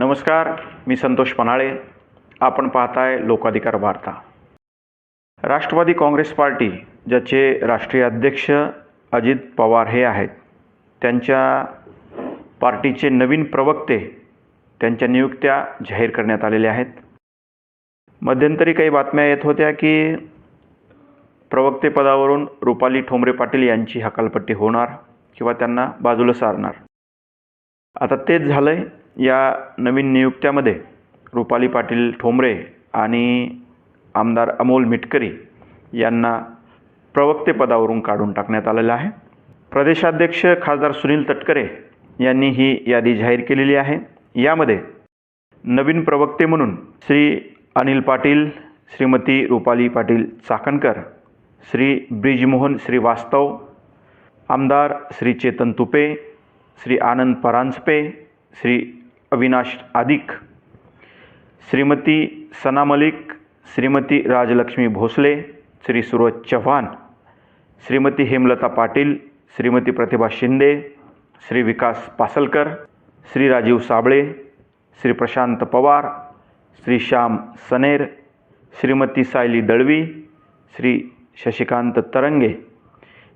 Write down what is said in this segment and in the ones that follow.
नमस्कार मी संतोष पन्हाळे आपण पाहताय लोकाधिकार वार्ता. राष्ट्रवादी काँग्रेस पार्टी ज्याचे राष्ट्रीय अध्यक्ष अजित पवार हे आहेत त्यांच्या पार्टीचे नवीन प्रवक्ते त्यांच्या नियुक्त्या जाहीर करण्यात आलेल्या आहेत. मध्यंतरी काही बातम्या येत होत्या की प्रवक्तेपदावरून रुपाली ठोंबरे पाटील यांची हकालपट्टी होणार किंवा त्यांना बाजूला सारणार. आता तेच झालं आहे या नवीन नियुक्त्यामध्ये रुपाली पाटील ठोंबरे आणि आमदार अमोल मिटकरी यांना प्रवक्तेपदावरून काढून टाकण्यात आलेलं आहे. प्रदेशाध्यक्ष खासदार सुनील तटकरे यांनी ही यादी जाहीर केलेली आहे. यामध्ये नवीन प्रवक्ते म्हणून श्री अनिल पाटील श्रीमती रुपाली पाटील चाकणकर श्री ब्रिजमोहन श्रीवास्तव आमदार श्री चेतन तुपे श्री आनंद परांजपे श्री अविनाश आदिक श्रीमती सना मलिक श्रीमती राजलक्ष्मी भोसले श्री सूरज चव्हाण श्रीमती हेमलता पाटील श्रीमती प्रतिभा शिंदे श्री विकास पासलकर श्री राजीव साबळे श्री प्रशांत पवार श्री श्याम सनेर श्रीमती सायली दळवी श्री शशिकांत तरंगे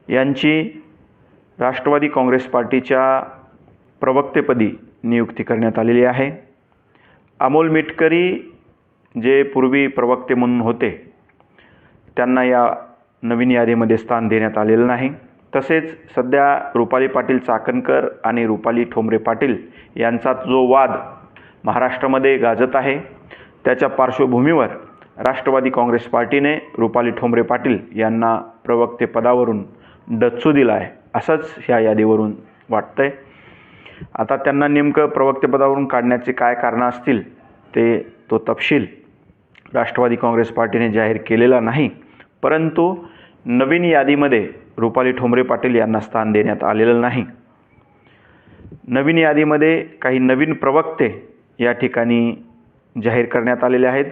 यांची राष्ट्रवादी काँग्रेस पार्टीच्या प्रवक्तेपदी नियुक्ती करण्यात आलेली आहे. अमोल मिटकरी जे पूर्वी प्रवक्ते म्हणून होते त्यांना या नवीन यादीमध्ये स्थान देण्यात आलेलं नाही. तसेच सध्या रुपाली पाटील चाकणकर आणि रुपाली ठोंबरे पाटील यांचा जो वाद महाराष्ट्रामध्ये गाजत आहे त्याच्या पार्श्वभूमीवर राष्ट्रवादी काँग्रेस पार्टीने रुपाली ठोंबरे पाटील यांना प्रवक्ते पदावरून डच्चू दिला आहे असंच ह्या यादीवरून वाटतंय. आता त्यांना नेमकं प्रवक्तेपदावरून काढण्याचे काय कारणं असतील ते तो तपशील राष्ट्रवादी काँग्रेस पार्टीने जाहीर केलेला नाही परंतु नवीन यादीमध्ये रुपाली ठोंबरे पाटील यांना स्थान देण्यात आलेलं नाही. नवीन यादीमध्ये काही नवीन प्रवक्ते या ठिकाणी जाहीर करण्यात आलेले आहेत.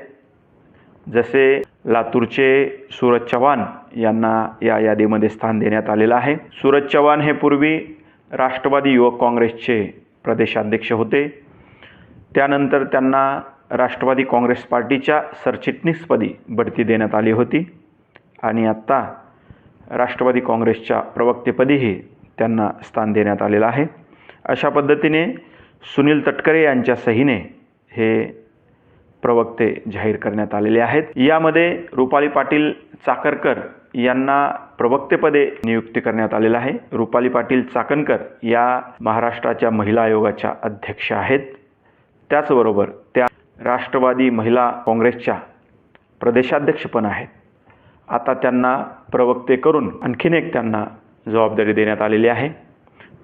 जसे लातूरचे सूरज चव्हाण यांना या यादीमध्ये स्थान देण्यात आलेलं आहे. सूरज चव्हाण हे पूर्वी राष्ट्रवादी युवक काँग्रेसचे प्रदेशाध्यक्ष होते. त्यानंतर त्यांना राष्ट्रवादी काँग्रेस पार्टीच्या सरचिटणीसपदी बढती देण्यात आली होती आणि आत्ता राष्ट्रवादी काँग्रेसच्या प्रवक्तेपदीही त्यांना स्थान देण्यात आलेलं आहे. अशा पद्धतीने सुनील तटकरे यांच्या सहीने हे प्रवक्ते जाहीर करण्यात आलेले आहेत. यामध्ये रुपाली पाटील चाकरकर यांना प्रवक्तेपदे नियुक्ती करण्यात आलेलं आहे. रुपाली पाटील चाकणकर या महाराष्ट्राच्या महिला आयोगाच्या अध्यक्ष आहेत. त्याचबरोबर त्या राष्ट्रवादी महिला काँग्रेसच्या प्रदेशाध्यक्ष पण आहेत. आता त्यांना प्रवक्ते करून आणखीन एक त्यांना जबाबदारी देण्यात आलेली आहे.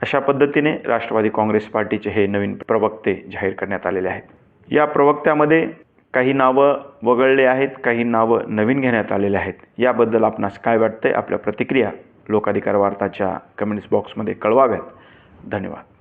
अशा पद्धतीने राष्ट्रवादी काँग्रेस पार्टीचे हे नवीन प्रवक्ते जाहीर करण्यात आलेले आहेत. या प्रवक्त्यामध्ये काही नावं वगळले आहेत काही नावं नवीन घेण्यात आलेले आहेत. याबद्दल आपणास काय वाटतंय? आपल्या प्रतिक्रिया लोकाधिकार वार्ताच्या कमेंट्स बॉक्समध्ये कळवाव्यात. धन्यवाद.